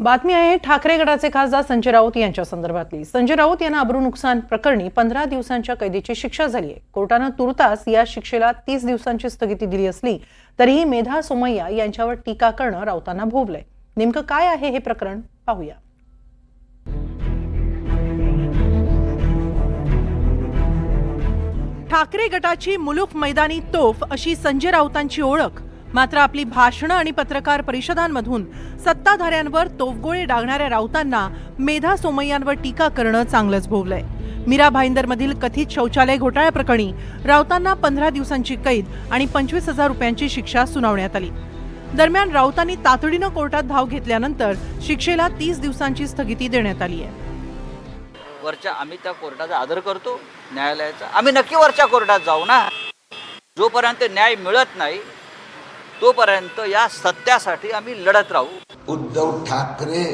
बातमी आहे ठाकरे गटाचे खासदार संजय राऊत यांच्या संदर्भातली. संजय राऊत यांना अब्रू नुकसान प्रकरणी पंधरा दिवसांच्या कैदेची शिक्षा झाली आहे. कोर्टानं तुर्तास या शिक्षेला तीस दिवसांची स्थगिती दिली असली तरीही मेधा सोमय्या यांच्यावर टीका करणं राऊतांना भोवलंय. नेमकं काय आहे हे प्रकरण? पाहूया. ठाकरे गटाची मुलुख मैदानी तोफ अशी संजय राऊतांची ओळख मात्र आपली भाषणं आणि पत्रकार परिषदांमधून सत्ताधाऱ्यांवर तोफगोळे डागणाऱ्या राऊतांना मेधा सोमय्यांवर टीका करणं चांगलंच भोवलंय. मीरा भाईंदरमधील कथित शौचालय घोटाळ्याप्रकरणी राऊतांना पंधरा दिवसांची कैद आणि पंचवीस हजार रुपयांची शिक्षा सुनावण्यात आली. दरम्यान राऊतांनी तातडीनं कोर्टात धाव घेतल्यानंतर शिक्षेला तीस दिवसांची स्थगिती देण्यात आली आहे. वरच्या आम्ही त्या कोर्टाचा आदर करतो न्यायालयाचा. आम्ही नक्की वरच्या कोर्टात जाऊ ना. जोपर्यंत न्याय मिळत नाही तोपर्यंत या सत्यासाठी आम्ही लढत राहू. उद्धव ठाकरे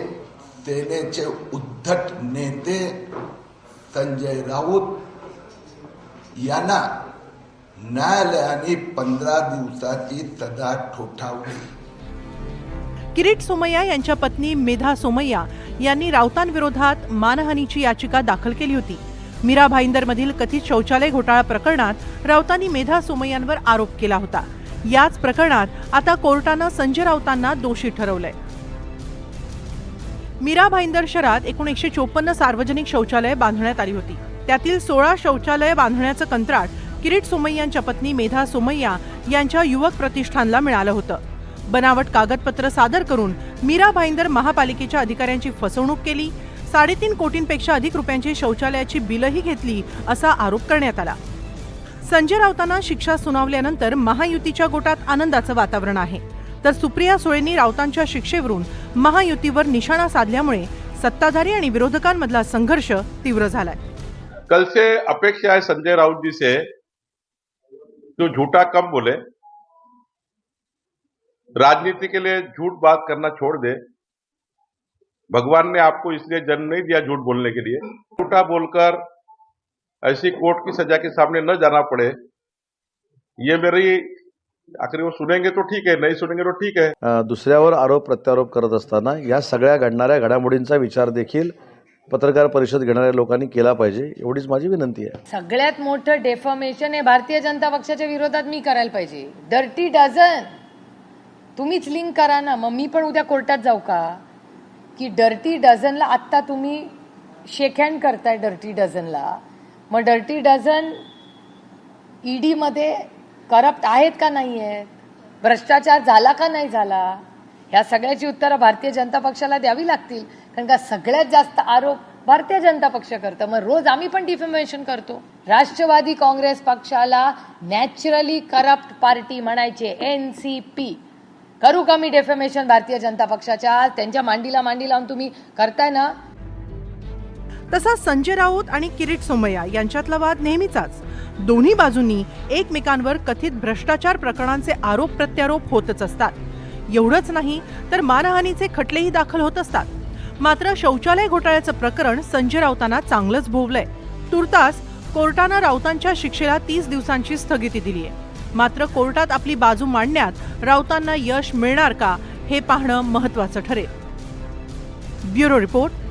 सेनेचे उद्धट नेते संजय राऊत यांना न्यायालयाने पंधरा दिवसाची सजा ठोठावली. किरीट सोमय्या यांच्या पत्नी मेधा सोमय्या यांनी राऊतांविरोधात मानहानीची याचिका दाखल केली होती. मीरा भाईंदरमधील कथित शौचालय घोटाळा प्रकरणात राऊतांनी मेधा सोमय्यांवर आरोप केला होता. याच प्रकरणात आता कोर्टानं संजय राऊतांना दोषी ठरवलंय. मीरा भाईंदर शहरात एकूण एकशे चोपन्न सार्वजनिक शौचालय बांधण्यात आली होती. त्यातील सोळा शौचालय बांधण्याचं कंत्राट किरीट सोमय्यांच्या पत्नी मेधा सोमय्या यांच्या युवक प्रतिष्ठानला मिळालं होतं. बनावट कागदपत्र सादर करून मीरा भाईंदर महापालिकेच्या अधिकाऱ्यांची फसवणूक केली. साडेतीन कोटींपेक्षा अधिक रुपयांची शौचालयाची बिलही घेतली असा आरोप करण्यात आला. संजय राऊतांना शिक्षा सुनावल्यानंतर महायुतीच्या गोटात आनंदाचं वातावरण आहे. तर सुप्रिया सुळेंनी राऊतांच्या शिक्षेवरून महायुतीवर निशाणा साधल्यामुळे सत्ताधारी आणि विरोधकांमधला संघर्ष तीव्र झालाय. कल से अपेक्षा है संजय राउत जी से जो झूठा कम बोले. राजनीति के लिए झूठ बात करना छोड़ दे. भगवान ने आपको इसलिए जन्म नहीं दिया झूठ बोलने के लिए. झूठा बोलकर ऐसी कोर्ट की सजा के सामने न जाना पड़े। ये मेरी आखिर वो सुनेंगे तो ठीक है नहीं सुनेंगे तो ठीक है। अ, दुसऱ्यावर आरोप प्रत्यारोप करत असताना या सगळ्या घडणाऱ्या घडामोडींचा विचार देखील पत्रकार परिषद घेणाऱ्या लोकांनी केला पाहिजे एवढीच माझी विनंती आहे. सगळ्यात मोठं डेफॉमेशन हे भारतीय जनता पक्षाच्या विरोधात मी करायला पाहिजे. डर्टी डझन तुम्हीच लिंक करा ना. मग मी पण उद्या कोर्टात जाऊ का? की डर्टी डझनला आत्ता तुम्ही शेक हँड करताय डर्टी डझनला मग डर्टी डझन ईडीमध्ये करप्ट आहेत का नाही आहेत भ्रष्टाचार झाला का नाही झाला? ह्या सगळ्याची उत्तरं भारतीय जनता पक्षाला द्यावी लागतील. कारण का सगळ्यात जास्त आरोप भारतीय जनता पक्ष करतं. मग रोज आम्ही पण डिफेमेशन करतो. राष्ट्रवादी काँग्रेस पक्षाला नॅचरली करप्ट पार्टी म्हणायचे एन सी पी करू का मी डेफेमेशन भारतीय जनता पक्षाच्या? त्यांच्या मांडीला मांडी लावून तुम्ही करताय ना? तसा संजय राऊत आणि किरीट सोमय्या यांच्यातला वाद नेहमीचाच. दोन्ही बाजूंनी एकमेकांवर कथित भ्रष्टाचार प्रकरणांचे आरोप प्रत्यारोप होतच असतात. एवढंच नाही तर मानहानीचे खटलेही दाखल होत असतात. मात्र शौचालय घोटाळ्याचं प्रकरण संजय राऊतांना चांगलंच भोवलंय. तुर्तास कोर्टानं राऊतांच्या शिक्षेला तीस दिवसांची स्थगिती दिली आहे मात्र कोर्टात आपली बाजू मांडण्यात राऊतांना यश मिळणार का हे पाहणं महत्वाचं ठरेल. Bureau report